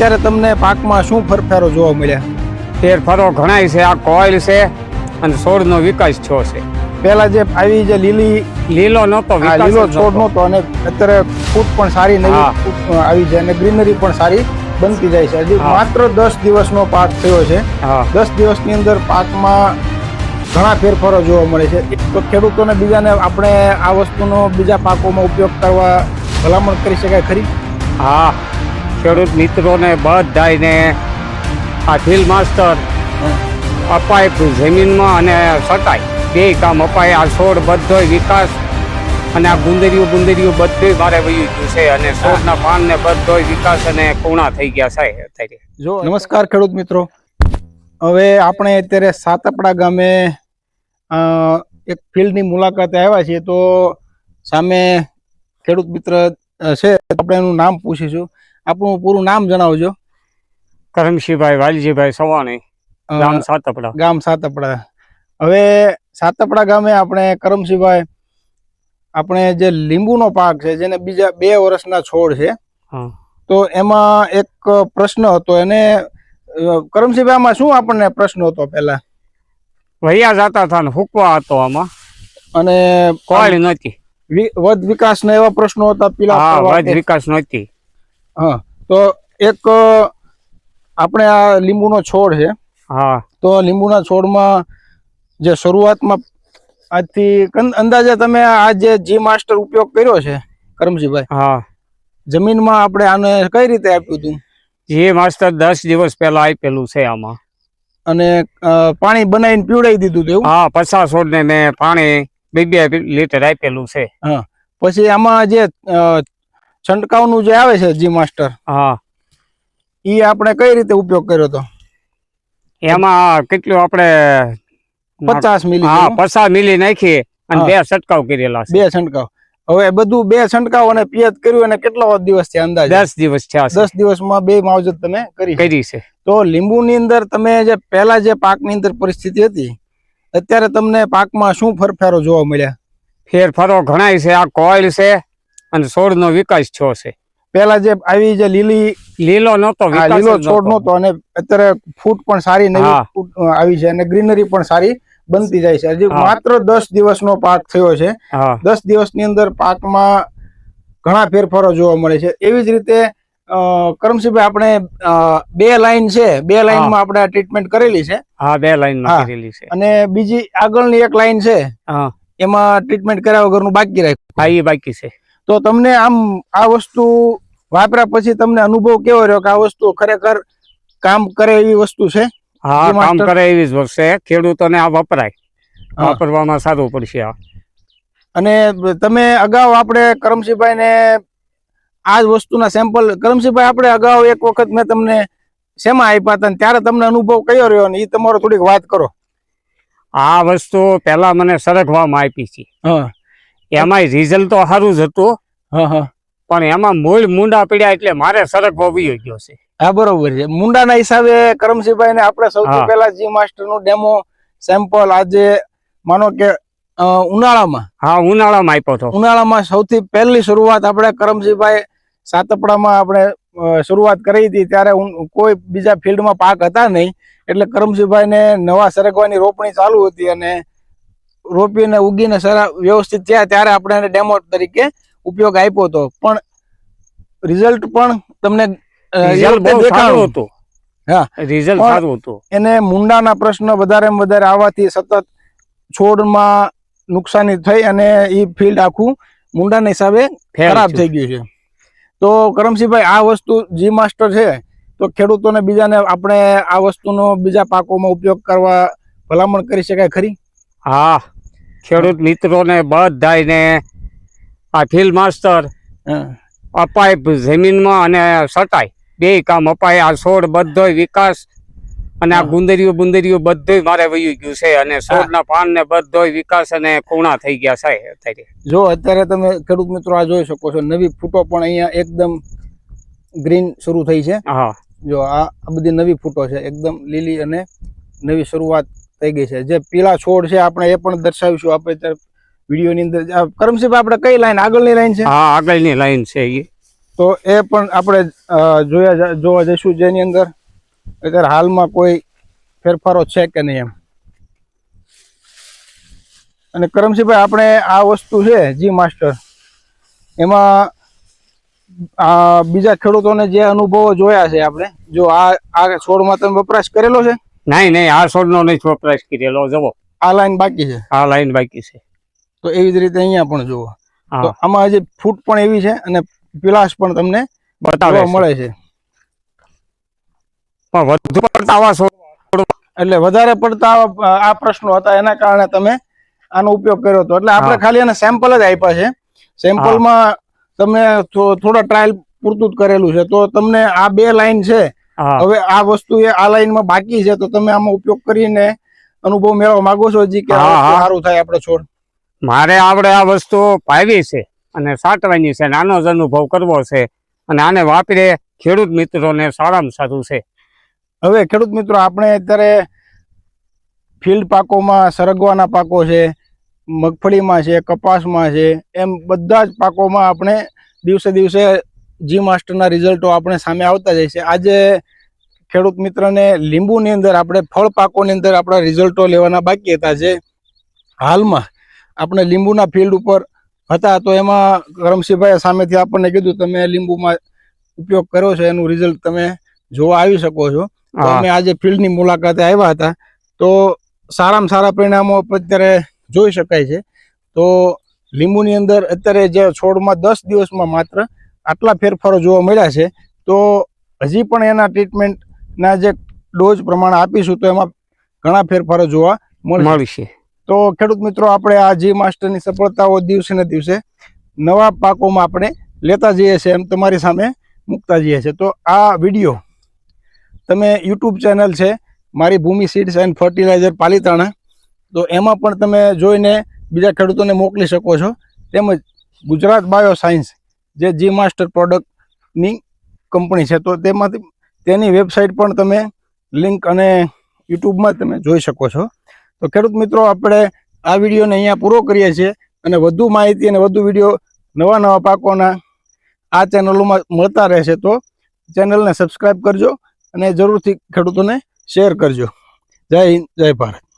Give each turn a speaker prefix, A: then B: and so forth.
A: અત્યારે તમને પાકમાં શું ફેરફારો જોવા મળ્યા?
B: ફેરફારો ઘણાય છે. આ કોઈલ છે અને છોડનો વિકાસ થયો છે.
A: પહેલા જે આવી જે લીલી
B: લીલો નહોતો
A: આ
B: વિકાસ
A: લીલો છોડ
B: નહોતો.
A: નહોતો અને અત્યારે ફૂટ પણ સારી નવી
B: હા.
A: ફૂટ આવી છે અને ગ્રીનરી પણ સારી બનતી જાય છે. હજી
B: હા.
A: માત્ર દસ દિવસનો પાક થયો છે.
B: હા.
A: દસ દિવસની અંદર પાકમાં ઘણા ફેરફારો જોવા મળે છે. તો ખેડૂતોને બીજાને આપણે આ વસ્તુનો બીજા પાકોમાં ઉપયોગ કરવા ભલામણ કરી શકાય ખરી?
B: હા. ખેડૂત મિત્રોને બધાને આ ફિલ્ડ માસ્ટર અપાય જમીનમાં અને સટાય. બે કામ અપાય આ છોડ બધો વિકાસ અને આ ગુંદરીઓ ગુંદરીઓ બધું મારે વહી ગયું છે અને છોડના પાન ને બધો વિકાસ અને કુણા થઈ ગયા છે અત્યારે
A: જો નમસ્કાર ખેડૂત મિત્રો. હવે આપણે અત્યારે સાતપડા ગામે એક ફિલ્ડની મુલાકાતે આવ્યા છીએ તો સામે ખેડૂત મિત્ર છે. આપણે એનું નામ પૂછીશું. આપણું પૂરું નામ જણાવજો.
B: કરમશીભાઈ વાલજીભાઈ સવાણી ગામ સાતપડા.
A: ગામ સાતપડા. હવે સાતપડા ગામે આપણે કરમશીભાઈ આપણે જે લીંબુનો પાક છે જેને બીજા બે વર્ષના છોડ છે તો એમાં એક પ્રશ્ન હતો. એને કરમશીભાઈ આમાં શું આપણને પ્રશ્ન હતો પહેલા?
B: વૈયા જતા હતા ને ફૂકવા હતો આમાં.
A: અને
B: કોઈ નહોતી.
A: વિ- વધ વિકાસના એવા પ્રશ્નો હતા પેલા
B: વધ વિકાસ નહોતી.
A: હા તો એક આપણે આ લીંબુનો છોડ છે.
B: હા.
A: તો લીંબુના છોડમાં જે શરૂઆતમાં આજથી અંદાજે તમે આ જે જી માસ્ટર ઉપયોગ કર્યો છે કરમજીભાઈ
B: હા.
A: જમીનમાં આપણે આને કઈ રીતે આપ્યું હતું?
B: જે માસ્ટર દસ દિવસ પહેલા આપેલું છે આમાં.
A: અને પાણી બનાવીને પીવડાવી દીધું હતું
B: હા પચાસ છોડને મેં પાણી બે બે લીટર આપેલું છે. હા.
A: પછી આમાં જે છંટકાવનું જે આવે છે જી માસ્ટર
B: હા.
A: એ આપણે કઈ રીતે ઉપયોગ કર્યો હતો
B: એમાં કેટલું આપણે
A: પચાસ મિલી
B: હા પચાસ મિલી નાખી અને બે છંટકાવ કરેલા
A: બે છંટકાવ. હવે બધું બે છંટકાવ અને પિયત કર્યું અને કેટલો દિવસ છે અંદાજ?
B: દસ દિવસ છે.
A: દસ દિવસમાં બે માવજત તમે કરી
B: કરી છે.
A: તો લીંબુની અંદર તમે જે પહેલા જે પાકની અંદર પરિસ્થિતિ હતી અત્યારે તમને પાકમાં શું ફરફારો જોવા મળ્યા?
B: ફેરફારો ઘણા છે. આ કોઈલ છે અને છોડનો વિકાસ થયો છે.
A: પેલા જે આવી જે લીલી
B: લીલો નતો
A: લીલો છોડ.
B: નહોતો.
A: અને અત્યારે ફૂટ પણ સારી નવી ફૂટ આવી છે અને ગ્રીનરી પણ સારી બનતી જાય છે. હજી માત્ર દસ દિવસનો પાક થયો છે. દસ દિવસની અંદર પાકમાં ઘણા ફેરફારો જોવા મળે છે. એવી જ રીતે કરમસિંહભાઈ આપણે બે લાઈન છે. બે લાઈનમાં આપણે ટ્રીટમેન્ટ કરેલી છે.
B: હા બે લાઈન કરેલી છે.
A: અને બીજી આગળની એક લાઈન છે. એમાં ટ્રીટમેન્ટ કર્યા વગરનું બાકી રાખ્યું.
B: હા એ બાકી છે.
A: તો તમને આમ આ વસ્તુ વાપર્યા પછી તમને અનુભવ કેવો રહ્યો કે આ વસ્તુ ખરેખર કામ કરે એવી વસ્તુ છે?
B: હા કામ કરે એવી જ વસ્તુ છે. ખેડૂતોને આ વપરાય. વાપરવામાં સારું પડશે આ.
A: અને તમે અગાઉ આપણે કરમસિંહભાઈ ને આ જ વસ્તુના સેમ્પલ કરમસિંહભાઈ આપણે અગાઉ એક વખત મેં તમને શેમાં આપ્યા હતા ત્યારે તમને અનુભવ કયો રહ્યો ને એ તમારો થોડીક વાત કરો.
B: આ વસ્તુ પહેલા મને સરગવામાં આપી છે.
A: હા
B: એમાંય રિઝલ્ટ તો સારું જ હતું. પણ એમાં મૂળ મુંડા પડ્યા એટલે મારે સરગવો વયો ગયો છે.
A: હા બરોબર છે. મુંડાના હિસાબે કરમસિંહભાઈ ને આપણે સૌથી પહેલા જી માસ્ટરનું ડેમો સેમ્પલ આજે માનો કે ઉનાળામાં.
B: હા ઉનાળામાં આપ્યો હતો.
A: ઉનાળામાં સૌથી પહેલી શરૂઆત આપણે કરમસિંહભાઈ સાતપડામાં આપણે શરૂઆત કરી હતી. ત્યારે કોઈ બીજા ફિલ્ડમાં પાક હતા નહીં. એટલે કરમસિંહભાઈ ને નવા સરગવાની રોપણી ચાલુ હતી અને રોપીને ઉગીને સારા વ્યવસ્થિત થયા ત્યારે આપણે એને ડેમો તરીકે ઉપયોગ આપ્યો હતો. પણ રિઝલ્ટ પણ તમને.
B: હતું.
A: હા.
B: રિઝલ્ટ સારું હતું.
A: એને મુંડાના પ્રશ્ન વધારે વધારે આવવાથી સતત છોડમાં નુકસાની થઈ અને એ ફિલ્ડ આખું મુંડાના હિસાબે ખરાબ થઈ ગયું છે. તો કરમસિંહભાઈ આ વસ્તુ જી માસ્ટર છે તો ખેડૂતોને બીજાને આપણે આ વસ્તુનો બીજા પાકોમાં ઉપયોગ કરવા ભલામણ કરી શકાય ખરી?
B: હા. ખેડૂત મિત્રોને બધાને આ ફિલ્ડ માસ્ટર અપાય જમીનમાં અને સટાય. બે કામ અપાય. આ છોડ બધો વિકાસ અને આ. ગુંદરીઓ ગુંદરીઓ બધું મારે વયું ગયું છે અને છોડના પાન ને બધોય વિકાસ અને કુણા થઈ ગયા છે અત્યારે.
A: જો અત્યારે તમે ખેડૂત મિત્રો આ જોઈ શકો છો નવી ફૂટો પણ અહીંયા એકદમ ગ્રીન શરૂ થઈ છે.
B: હા.
A: જો આ આ બધી નવી ફૂટો છે એકદમ લીલી અને નવી શરૂઆત થઈ ગઈ છે. જે પીળા છોડ છે આપણે એ પણ દર્શાવીશું. આપણે વિડીયોની અંદર આ કરમસિંહભાઈ આપણે કઈ લાઈન? આગળની લાઈન છે?
B: હા આગળની લાઈન છે એ.
A: તો એ પણ આપણે જોયા જોવા જઈશું જેની અંદર. અત્યારે હાલમાં કોઈ ફેરફારો છે કે નહીં એમ? અને કરમસિંહભાઈ આપણે આ વસ્તુ છે જી માસ્ટર એમાં આ બીજા ખેડૂતોને જે અનુભવો જોયા છે આપણે જો આ આ છોડમાં તમે વપરાશ કરેલો છે?
B: નહીં નહીં આ છોડનો નહીં વપરાશ કરેલો જવો
A: આ લાઈન બાકી છે.
B: આ લાઈન બાકી છે.
A: તો એવી જ રીતે અહીંયા પણ જુઓ. તો આમાં હજી ફૂટ પણ એવી છે અને પિલાસ પણ તમને
B: બતાવવા
A: મળે છે.
B: પણ વધુ પડતા આવા
A: એટલે વધારે પડતા આ પ્રશ્નો હતા એના કારણે તમે આનો ઉપયોગ કર્યો હતો. એટલે આપણે ખાલી એને સેમ્પલ જ આપ્યા છે. સેમ્પલમાં તમે થોડા ટ્રાયલ પૂરતું જ કરેલું છે. તો તમને આ બે લાઈન છે હવે આ વસ્તુ એ આ લાઈનમાં બાકી છે તો તમે આમાં ઉપયોગ કરીને અનુભવ મેળવવા માંગો છો હજી કે. સારું થાય આપણે છોડ?
B: મારે આપણે આ વસ્તુ પાવી છે અને સાટવાની છે નાનો જ અનુભવ કરવો છે અને આને વાપરે ખેડૂત મિત્રોને સારામાં સારું છે.
A: હવે ખેડૂત મિત્રો આપણે અત્યારે ફિલ્ડ પાકોમાં સરગવાના પાકો છે મગફળીમાં છે કપાસમાં છે એમ બધા જ પાકોમાં આપણે દિવસે દિવસે જી માસ્ટરના રિઝલ્ટો આપણે સામે આવતા જાય છે. આજે ખેડૂત મિત્રને લીંબુની અંદર આપણે ફળ પાકોની અંદર આપણા રિઝલ્ટો લેવાના બાકી હતા જે હાલમાં આપણે લીંબુના ફિલ્ડ ઉપર હતા. તો એમાં કરમસિંહભાઈ સામેથી આપણને કીધું તમે લીંબુમાં ઉપયોગ કર્યો છે એનું રિઝલ્ટ તમે જોવા આવી શકો છો. અમે આજે ફિલ્ડની મુલાકાતે આવ્યા હતા. તો સારામાં સારા પરિણામો અત્યારે જોઈ શકાય છે. તો લીંબુની અંદર અત્યારે જે છોડમાં દસ દિવસમાં માત્ર આટલા ફેરફારો જોવા મળ્યા છે તો હજી પણ એના ટ્રીટમેન્ટના જે ડોઝ પ્રમાણે આપીશું તો એમાં ઘણા ફેરફારો જોવા
B: મળશે.
A: તો ખેડૂત મિત્રો આપણે આ જી માસ્ટરની સફળતાઓ દિવસે ને દિવસે નવા પાકોમાં આપણે લેતા જઈએ છીએ એમ તમારી સામે મૂકતા જઈએ છીએ. તો આ વીડિયો તમે યુટ્યુબ ચેનલ છે મારી Bhoomi seeds and fertilizer Palitana. તો એમાં પણ તમે જોઈને બીજા ખેડૂતોને મોકલી શકો છો. તેમજ ગુજરાત બાયો સાયન્સ જે જી માસ્ટર પ્રોડક્ટની કંપની છે. તો તેમાંથી, તેની વેબસાઇટ પણ તમે લિંક અને યુટ્યુબમાં તમે જોઈ શકો છો. તો ખેડૂત મિત્રો, આપણે આ વિડીયોને અહીંયા પૂરો કરીએ છીએ અને વધુ માહિતી અને વધુ વીડિયો નવા નવા પાકોના આ ચેનલોમાં મળતા રહેશે તો ચેનલને સબસ્ક્રાઈબ કરજો અને જરૂરથી ખેડૂતોને શેર કરજો. જય હિન્દ, જય ભારત.